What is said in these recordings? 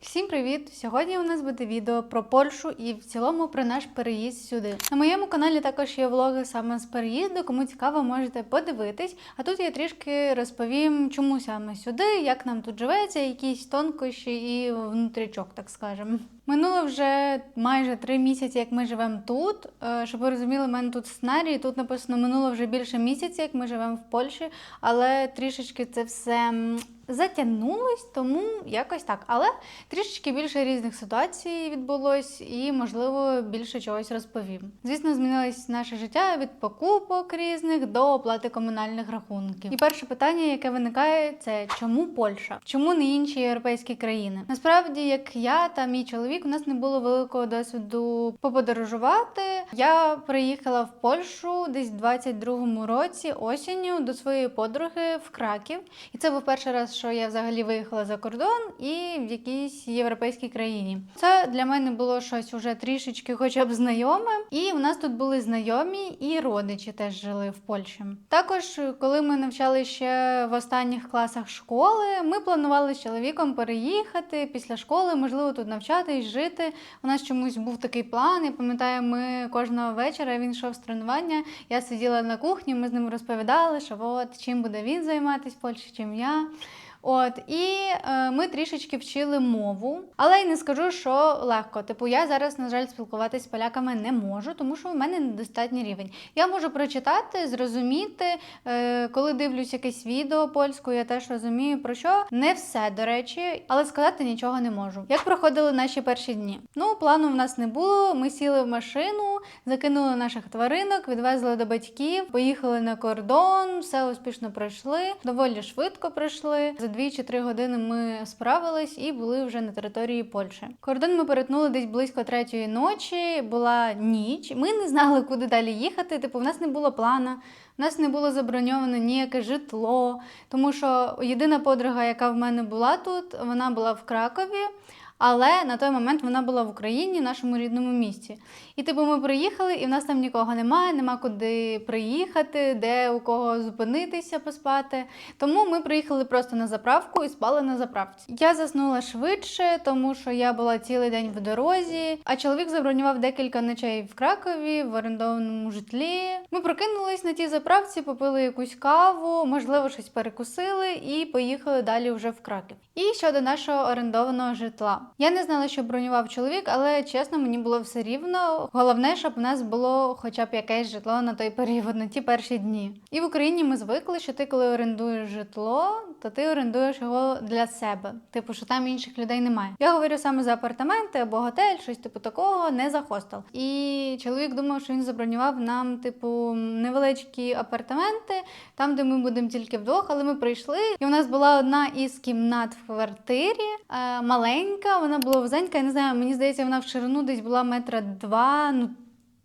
Всім привіт! Сьогодні у нас буде відео про Польщу і в цілому про наш переїзд сюди. На моєму каналі також є влоги саме з переїзду. Кому цікаво, можете подивитись. А тут я трішки розповім, чому саме сюди, як нам тут живеться, якісь тонкощі і внутрічок, так скажемо. Минуло вже майже три місяці, як ми живемо тут. Е, Щоб ви розуміли, в мене тут сценарій. Тут написано минуло вже більше місяця, як ми живемо в Польщі, але трішечки це все затягнулось, тому якось так. Але трішечки більше різних ситуацій відбулось і, можливо, більше чогось розповім. Звісно, змінилось наше життя від покупок різних до оплати комунальних рахунків. І перше питання, яке виникає, це чому Польща? Чому не інші європейські країни? Насправді, як я та мій чоловік, у нас не було великого досвіду поподорожувати. Я приїхала в Польщу десь в 22-му році осінню до своєї подруги в Краків. І це був перший раз, що я взагалі виїхала за кордон і в якійсь європейській країні. Це для мене було щось уже трішечки, хоча б знайоме. І у нас тут були знайомі і родичі теж жили в Польщі. Також, коли ми навчали ще в останніх класах школи, ми планували з чоловіком переїхати після школи, можливо, тут навчатись, жити. У нас чомусь був такий план. Я пам'ятаю, ми кожного вечора він йшов з тренування. Я сиділа на кухні, ми з ним розповідали, що от чим буде він займатися в Польщі, чим я. От і е, ми трішечки вчили мову, але й не скажу, що легко. Типу, я зараз, на жаль, спілкуватися з поляками не можу, тому що в мене недостатній рівень. Я можу прочитати, зрозуміти, е, коли дивлюсь якесь відео польською, я теж розумію про що. Не все, до речі, але сказати нічого не можу. Як проходили наші перші дні? Ну, плану в нас не було. Ми сіли в машину, закинули наших тваринок, відвезли до батьків, поїхали на кордон, все успішно пройшли, доволі швидко пройшли. За дві чи три години ми справились і були вже на території Польщі. Кордон ми перетнули десь близько третьої ночі. Була ніч. Ми не знали, куди далі їхати. Типу, в нас не було плана. У нас не було заброньовано ніяке житло, тому що єдина подруга, яка в мене була тут, вона була в Кракові. Але на той момент вона була в Україні, в нашому рідному місті. І типу ми приїхали, і в нас там нікого немає, нема куди приїхати, де у кого зупинитися, поспати. Тому ми приїхали просто на заправку і спали на заправці. Я заснула швидше, тому що я була цілий день в дорозі. А чоловік забронював декілька ночей в Кракові, в орендованому житлі. Ми прокинулись на тій заправці, попили якусь каву, можливо, щось перекусили і поїхали далі вже в Краків. І щодо нашого орендованого житла. Я не знала, що бронював чоловік, але чесно, мені було все рівно. Головне, щоб у нас було хоча б якесь житло на той період, на ті перші дні. І в Україні ми звикли, що ти, коли орендуєш житло, то ти орендуєш його для себе. Типу, що там інших людей немає. Я говорю саме за апартаменти або готель, щось типу такого, не за хостел. І чоловік думав, що він забронював нам, типу, невеличкі апартаменти, там, де ми будемо тільки вдвох, але ми прийшли, і у нас була одна із кімнат в квартирі, е, маленька, вона була вузенька, я не знаю, мені здається, вона в ширину десь була метра два, ну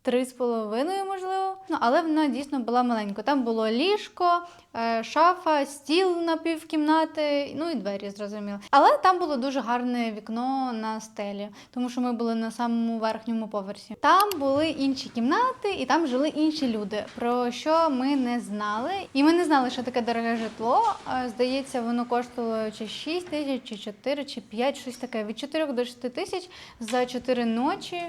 три з половиною, можливо. Ну, але вона дійсно була маленька. Там було ліжко, е, шафа, стіл на півкімнати, ну і двері, зрозуміло. Але там було дуже гарне вікно на стелі, тому що ми були на самому верхньому поверсі. Там були інші кімнати, і там жили інші люди, про що ми не знали. І ми не знали, що таке дороге житло. Здається, воно коштувало чи 6 тисяч, чи 4, чи 5, щось таке. Від 4 до 6 тисяч за 4 ночі.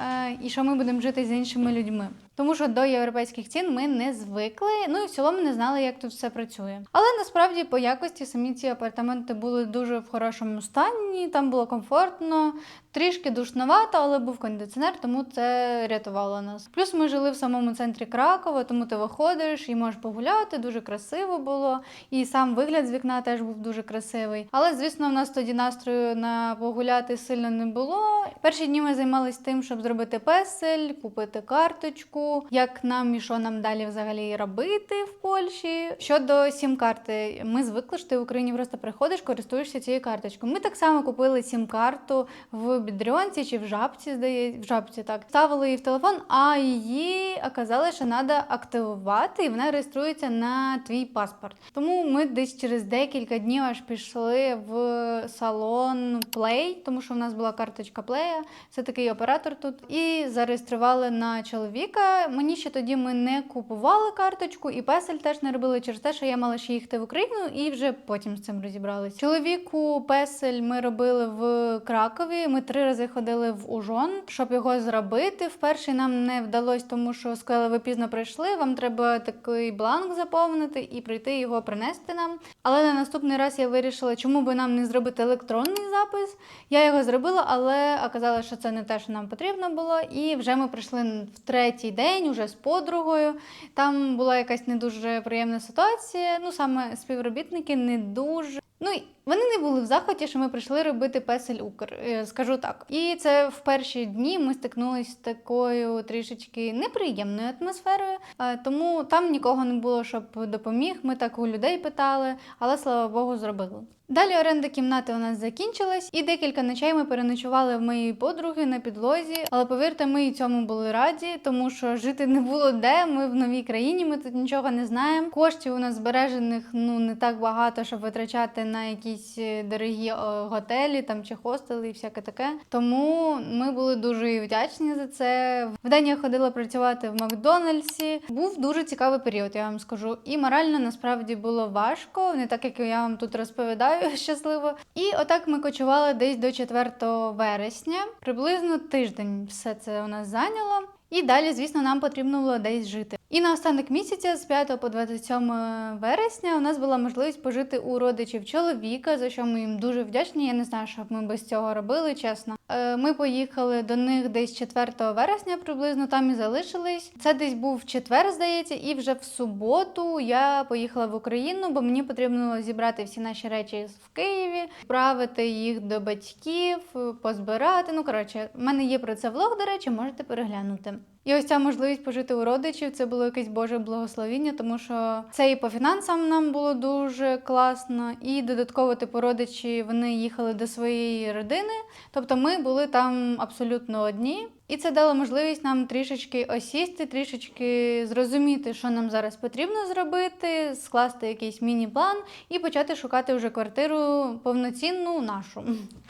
Е, І що ми будемо жити з іншими людьми. Тому що до європейських цін ми не звикли, ну і в цілому не знали, як тут все працює. Але насправді по якості самі ці апартаменти були дуже в хорошому стані, там було комфортно, трішки душновато, але був кондиціонер, тому це рятувало нас. Плюс ми жили в самому центрі Кракова, тому ти виходиш і можеш погуляти, дуже красиво було. І сам вигляд з вікна теж був дуже красивий. Але, звісно, в нас тоді настрою на погуляти сильно не було. Перші дні ми займалися тим, щоб зробити песель, купити карточку, як нам і що нам далі взагалі робити в Польщі. Щодо сім-карти, ми звикли, що ти в Україні просто приходиш, користуєшся цією карточкою. Ми так само купили сім-карту в бідрьонці чи в жабці, здається, в жабці так. Ставили її в телефон, а її оказали, що треба активувати, і вона реєструється на твій паспорт. Тому ми десь через декілька днів аж пішли в салон Play, тому що в нас була карточка Play, це такий оператор тут, і зареєстрували на чоловіка Мені ще тоді ми не купували карточку, і песель теж не робили через те, що я мала ще їхати в Україну, і вже потім з цим розібрались. Чоловіку песель ми робили в Кракові. Ми три рази ходили в Ужон, щоб його зробити. Вперше нам не вдалося, тому що сказали, ви пізно прийшли. Вам треба такий бланк заповнити і прийти його принести нам. Але на наступний раз я вирішила, чому би нам не зробити електронний запис. Я його зробила, але оказалось, що це не те, що нам потрібно було. І вже ми прийшли в третій день, уже з подругою. Там була якась не дуже приємна ситуація. Ну саме співробітники не дуже. Ну вони не були в захваті, що ми прийшли робити песель Укр, е, скажу так. І це в перші дні ми стикнулися з такою трішечки неприємною атмосферою, е, тому там нікого не було, щоб допоміг. Ми так у людей питали, але слава Богу, зробили. Далі оренда кімнати у нас закінчилась, і декілька ночей ми переночували в моїй подруги на підлозі. Але повірте, ми і цьому були раді, тому що жити не було де. Ми в новій країні, ми тут нічого не знаємо. Коштів у нас збережених ну не так багато, щоб витрачати на якісь е, дорогі готелі там чи хостели і всяке таке. Тому ми були дуже вдячні за це. Вдень я ходила працювати в Макдональдсі. Був дуже цікавий період, я вам скажу. І морально насправді було важко, не так як я вам тут розповідаю щасливо. І отак ми кочували десь до 4 вересня. Приблизно тиждень все це у нас зайняло. І далі, звісно, нам потрібно було десь жити. І на останок місяця, з 5 по 27 вересня, у нас була можливість пожити у родичів чоловіка, за що ми їм дуже вдячні. Я не знаю, що б ми без цього робили, чесно. Е, Ми поїхали до них десь 4 вересня, приблизно там і залишились. Це десь був четвер, здається, і вже в суботу я поїхала в Україну, бо мені потрібно зібрати всі наші речі в Києві, відправити їх до батьків, позбирати. Ну коротше, в мене є про це влог, до речі, можете переглянути. І ось ця можливість пожити у родичів це було якесь Боже благословіння, тому що це і по фінансам нам було дуже класно, і додатково типу родичі вони їхали до своєї родини. Тобто ми були там абсолютно одні. І це дало можливість нам трішечки осісти, трішечки зрозуміти, що нам зараз потрібно зробити, скласти якийсь міні-план і почати шукати вже квартиру повноцінну нашу.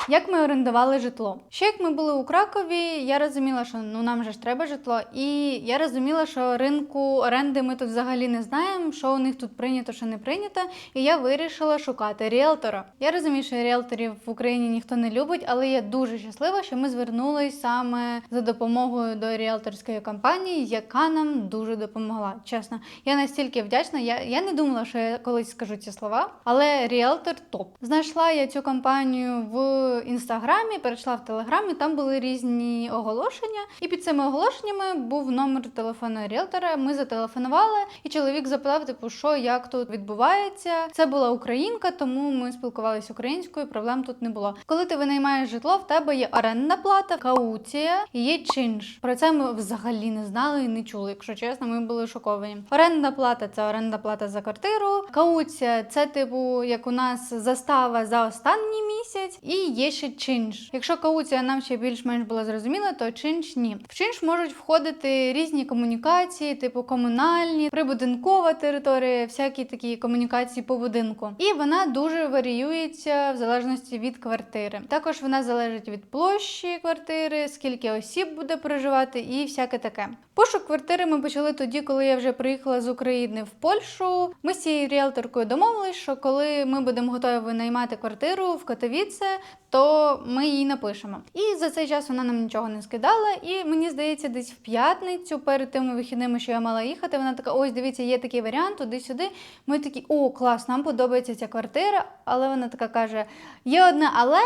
Як ми орендували житло? Ще як ми були у Кракові, я розуміла, що ну нам же ж треба житло, і я розуміла, що ринку оренди ми тут взагалі не знаємо, що у них тут прийнято, що не прийнято. І я вирішила шукати ріелтора. Я розумію, що ріелторів в Україні ніхто не любить, але я дуже щаслива, що ми звернулись саме за допомогою до ріелторської компанії, яка нам дуже допомогла. Чесно, я настільки вдячна. Я, я не думала, що я колись скажу ці слова, але ріелтор топ. Знайшла я цю компанію в інстаграмі, перейшла в телеграмі. Там були різні оголошення, і під цими оголошеннями був номер телефону ріелтора. Ми зателефонували, і чоловік запитав, типу, що як тут відбувається. Це була українка, тому ми спілкувалися українською. Проблем тут не було. Коли ти винаймаєш житло, в тебе є орендна плата, кауція є чинш. Про це ми взагалі не знали і не чули. Якщо чесно, ми були шоковані. Орендна плата це орендна плата за квартиру. Кауція це типу як у нас застава за останній місяць, і є ще чинш. Якщо кауція нам ще більш-менш була зрозуміла, то чинш ні. В чинш можуть входити різні комунікації, типу комунальні, прибудинкова територія, всякі такі комунікації по будинку. І вона дуже варіюється в залежності від квартири. Також вона залежить від площі квартири, скільки осіб буде проживати, і всяке таке. Пошук квартири ми почали тоді, коли я вже приїхала з України в Польщу. Ми з цією ріелторкою домовились, що коли ми будемо готові винаймати квартиру в Катовіце, то ми їй напишемо. І за цей час вона нам нічого не скидала. І мені здається, десь в п'ятницю, перед тими вихідними, що я мала їхати, вона така: ось дивіться, є такий варіант, туди-сюди. Ми такі, о, клас, нам подобається ця квартира. Але вона така каже: є одне, але.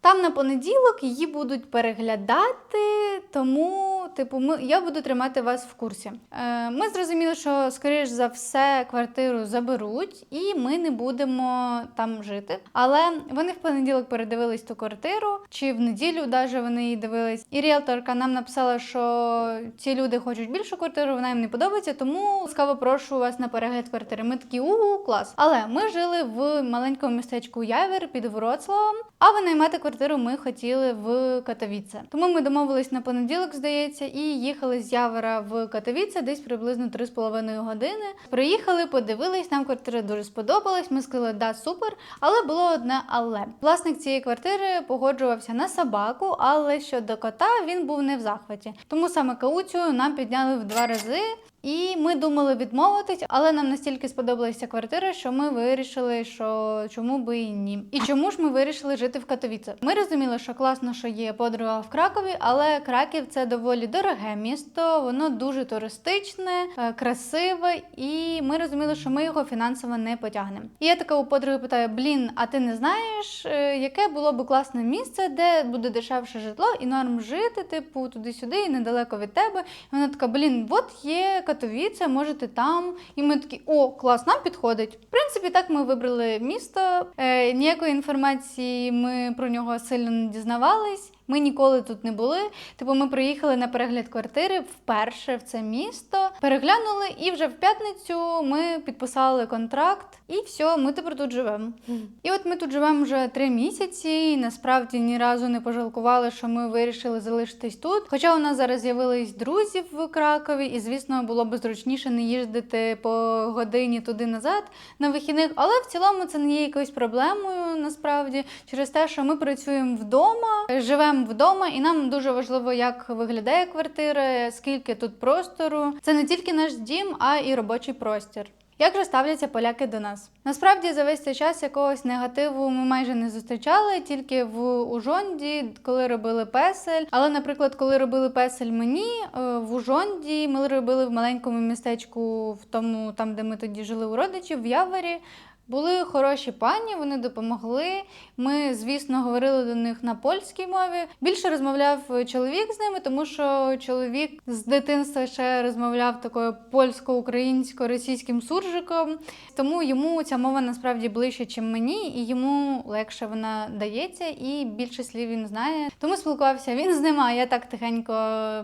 Там на понеділок її будуть переглядати, тому, типу, ми, я буду тримати вас в курсі. Е, ми зрозуміли, що, скоріш за все, квартиру заберуть, і ми не будемо там жити. Але вони в понеділок передивились ту квартиру, чи в неділю даже вони її дивились. І ріелторка нам написала, що ці люди хочуть більшу квартиру, вона їм не подобається, тому ласкаво прошу вас на перегляд квартири. Ми такі у клас. Але ми жили в маленькому містечку Явір під Вроцлавом, а винаймати квартиру квартиру ми хотіли в Катовіце. Тому ми домовились на понеділок, здається, і їхали з Явора в Катовіце десь приблизно 3,5 години. Приїхали, подивились, нам квартира дуже сподобалась. Ми сказали, да, супер. Але було одне але. Власник цієї квартири погоджувався на собаку, але щодо кота він був не в захваті. Тому саме кауцію нам підняли в два рази. І ми думали відмовитись, але нам настільки сподобалася квартира, що ми вирішили, що чому би і ні. І чому ж ми вирішили жити в Катовіце? Ми розуміли, що класно, що є подруга в Кракові, але Краків це доволі дороге місто, воно дуже туристичне, е, красиве, і ми розуміли, що ми його фінансово не потягнемо. І я така у подруги питаю: блін, а ти не знаєш, е, яке було б класне місце, де буде дешевше житло і норм жити, типу, туди-сюди, і недалеко від тебе. І вона така: блін, от є Катовіце, можете там. І ми такі, о, клас, нам підходить. В принципі, так ми вибрали місто. Е, ніякої інформації ми про нього сильно не дізнавались. Ми ніколи тут не були. Типу, ми приїхали на перегляд квартири вперше в це місто, переглянули, і вже в п'ятницю ми підписали контракт, і все, ми тепер тут живемо. І от ми тут живемо вже три місяці. і Насправді ні разу не пожалкували, що ми вирішили залишитись тут. Хоча у нас зараз з'явились друзі в Кракові, і звісно було б зручніше не їздити по годині туди назад на вихідних. Але в цілому це не є якоюсь проблемою насправді через те, що ми працюємо вдома, живемо вдома, і нам дуже важливо, як виглядає квартира, скільки тут простору. Це не тільки наш дім, а і робочий простір. Як же ставляться поляки до нас? Насправді за весь цей час якогось негативу ми майже не зустрічали, тільки в Ужонді, коли робили песель. Але, наприклад, коли робили песель мені е, в Ужонді, ми робили в маленькому містечку, в тому, там де ми тоді жили у родичів, в Яворі. Були хороші пані, вони допомогли. Ми, звісно, говорили до них на польській мові. Більше розмовляв чоловік з ними, тому що чоловік з дитинства ще розмовляв такою польсько-українсько-російським суржиком. Тому йому ця мова насправді ближче, ніж мені, і йому легше вона дається, і більше слів він знає. Тому спілкувався він з ним, а я так тихенько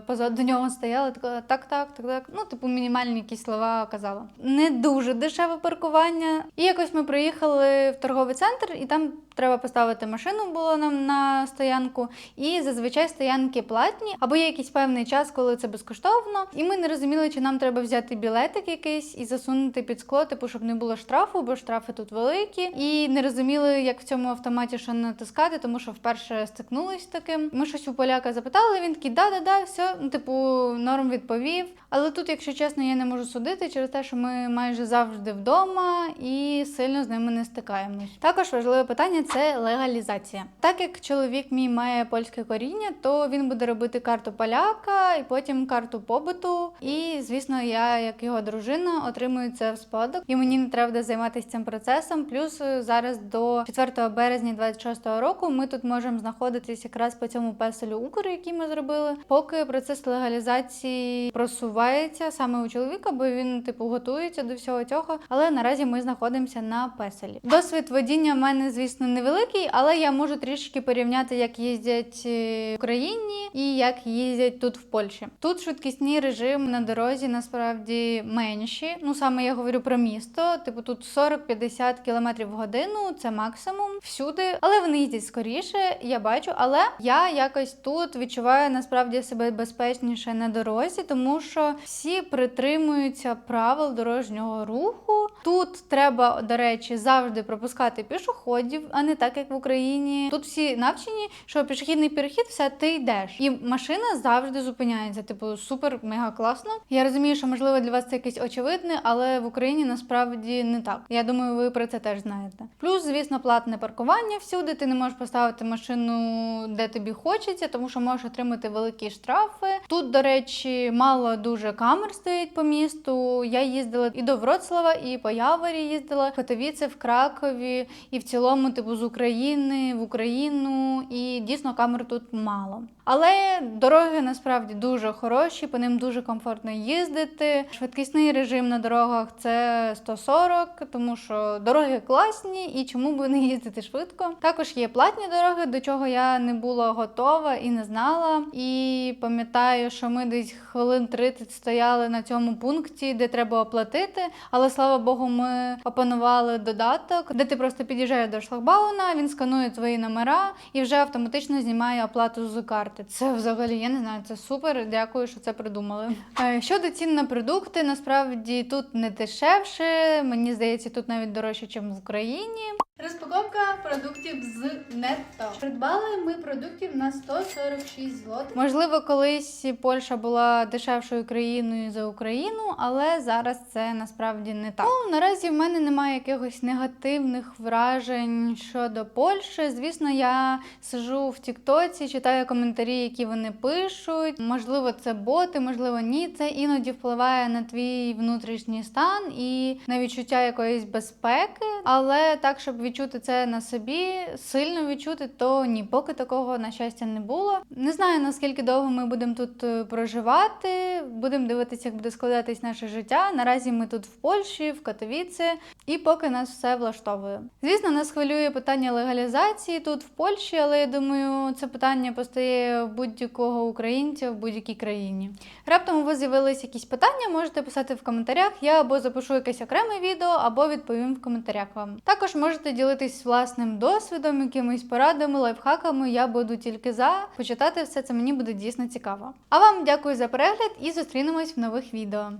позаду нього стояла, така так, так, так, так. Ну, типу, мінімальні якісь слова казала. Не дуже дешеве паркування. І якось ми приїхали в торговий центр, і там треба поставити машину було нам на стоянку. І зазвичай стоянки платні, або є якийсь певний час, коли це безкоштовно. І ми не розуміли, чи нам треба взяти білетик якийсь і засунути під скло, типу, щоб не було штрафу, бо штрафи тут великі. І не розуміли, як в цьому автоматі що натискати, тому що вперше стикнулись таким. Ми щось у поляка запитали. Він такий, да-да-да, все, ну, типу, норм відповів. Але тут, якщо чесно, я не можу судити через те, що ми майже завжди вдома і сильно з ними не стикаємось. Також важливе питання це легалізація. Так як чоловік мій має польське коріння, то він буде робити карту поляка і потім карту побуту. І звісно, я, як його дружина, отримую це в спадок, і мені не треба буде займатися цим процесом. Плюс е, зараз до 4 березня 26-го року ми тут можемо знаходитись якраз по цьому песелю Укр, який ми зробили. Поки процес легалізації просувається саме у чоловіка, бо він типу готується до всього цього. Але наразі ми знаходимося на песелі. Досвід водіння в мене, звісно, невеликий, але я можу трішки порівняти, як їздять е, в Україні і як їздять тут в Польщі. Тут швидкісний режим на дорозі насправді менші. Ну саме я говорю про місто. Типу тут 40-50 км в годину, це максимум всюди. Але вони їздять скоріше, я бачу. Але я якось тут відчуваю насправді себе безпечніше на дорозі, тому що всі притримуються правил дорожнього руху. Тут треба, до речі, завжди пропускати пішоходів, а не так, як в Україні. Тут всі навчені, що пішохідний перехід, все ти йдеш, і машина завжди зупиняється. Типу, супер, мега класно. Я розумію, що можливо для вас це якесь очевидне, але в Україні насправді не так. Я думаю, ви про це теж знаєте. Плюс, звісно, платне паркування всюди. Ти не можеш поставити машину де тобі хочеться, тому що можеш отримати великі штрафи. Тут, до речі, мало дуже камер стоїть по місту. Я їздила і до Вроцлава, і по Яворі їздила, в в Кракові, і в цілому, типу, з України в Україну. І дійсно камер тут мало. Але дороги насправді дуже хороші, по ним дуже комфортно їздити. Швидкісний режим на дорогах це 140, тому що дороги класні і чому би не їздити швидко. Також є платні дороги, до чого я не була готова і не знала. І пам'ятаю, що ми десь хвилин 30 стояли на цьому пункті, де треба оплатити. Але слава Богу, ми опанували додаток, де ти просто під'їжджаєш до шлагбауна, він сканує твої номера і вже автоматично знімає оплату з карти. Це взагалі, я не знаю, це супер. Дякую, що це придумали. Е, Щодо цін на продукти, насправді тут не дешевше. Мені здається, тут навіть дорожче, ніж в Україні. Розпаковка продуктів з нетто. Придбали ми продуктів на 146 злотих. Можливо, колись Польща була дешевшою країною за Україну, але зараз це насправді не так. Ну, наразі в мене немає якихось негативних вражень щодо Польщі. Звісно, я сижу в Тіктоці, читаю коментарі, які вони пишуть. Можливо, це боти, можливо, ні. Це іноді впливає на твій внутрішній стан і на відчуття якоїсь безпеки, але так, щоб відчути це на собі, сильно відчути, то ні, поки такого на щастя не було. Не знаю наскільки довго ми будемо тут е, проживати. Будемо дивитися, як буде складатись наше життя. Наразі ми тут в Польщі, в Катовіці, і поки нас все влаштовує. Звісно, нас хвилює питання легалізації тут в Польщі, але я думаю, це питання постає будь-якого українця в будь-якій країні. Раптом у вас з'явились якісь питання, можете писати в коментарях. Я або запишу якесь окреме відео, або відповім в коментарях вам. Також можете ділитись власним досвідом, якимись порадами, лайфхаками. Я буду тільки за почитати все це мені буде дійсно цікаво. А вам дякую за перегляд і зустрінемось в нових відео.